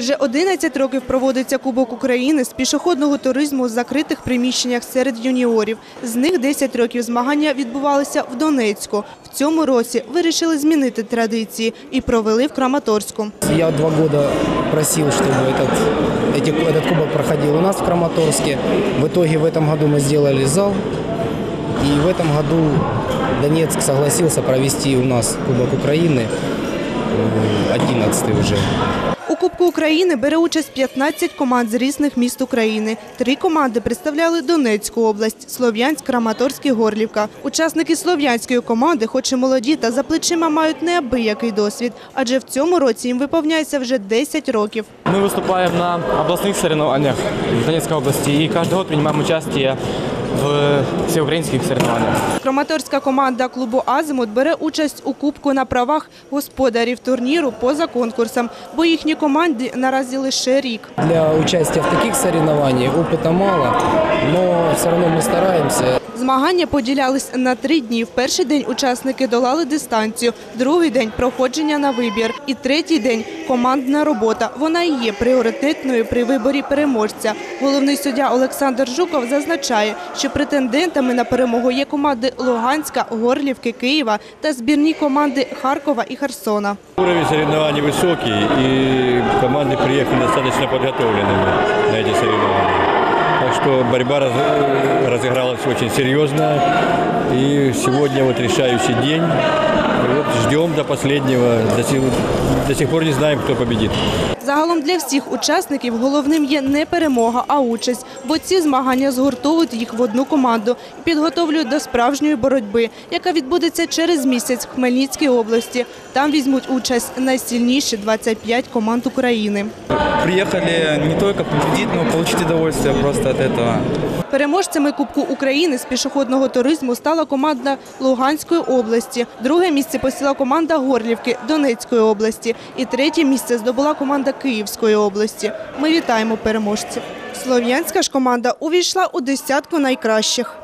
Вже 11 років проводиться Кубок України з пішохідного туризму у закритих приміщеннях серед юніорів. З них 10 років змагання відбувалися в Донецьку. В цьому році вирішили змінити традиції і провели в Краматорську. Я два года просил, чтобы этот, эти, этот кубок проходил у нас в Краматорске. В итоге в этом году мы сделали зал. И в этом году Донецк согласился провести у нас Кубок Украины, э, 11 уже. У Кубку України бере участь 15 команд з різних міст України. Три команди представляли Донецьку область – Слов'янськ, Краматорськ і Горлівка. Учасники слов'янської команди, хоч і молоді, та за плечима мають неабиякий досвід, адже в цьому році їм виповняється вже 10 років. Мы выступаем на областных соревнованиях в Донецкой области и каждый год принимаем участие в всеукраїнських соревнованнях. Краматорська команда клубу «Азимут» бере участь у Кубку на правах господарів турніру поза конкурсом, бо їхній команді наразі лише рік. Для участі в таких соревнованнях опиту мало, але все одно ми стараемся. Змагання поділялись на три дні. В перший день учасники долали дистанцію, другий день – проходження на вибір і третій день – командна робота. Вона і є пріоритетною при виборі переможця. Головний суддя Олександр Жуков зазначає, що претендентами на перемогу є команди Луганська, Горлівки, Києва та збірні команди Харкова і Херсона. Уровень соревнований высокий, и команды приехали достаточно подготовленными на эти соревнования. Что борьба раз- э, разыгралась очень серьезно. И сегодня вот решающий день. Вот ждем до последнего. До сих, до сих пор не знаем, кто победит. Загалом для всіх учасників головним є не перемога, а участь, бо ці змагання згуртовують їх в одну команду і підготовлюють до справжньої боротьби, яка відбудеться через місяць в Хмельницькій області. Там візьмуть участь найсильніші 25 команд України. Приехали не только победить, но получить удовольствие просто от этого. Переможцями Кубку України з пішохідного туризму стала команда Луганської області. Друге місце посіла команда Горлівки Донецької області. І третє місце здобула команда Київської області. Ми вітаємо переможців. Слов'янська ж команда увійшла у десятку найкращих.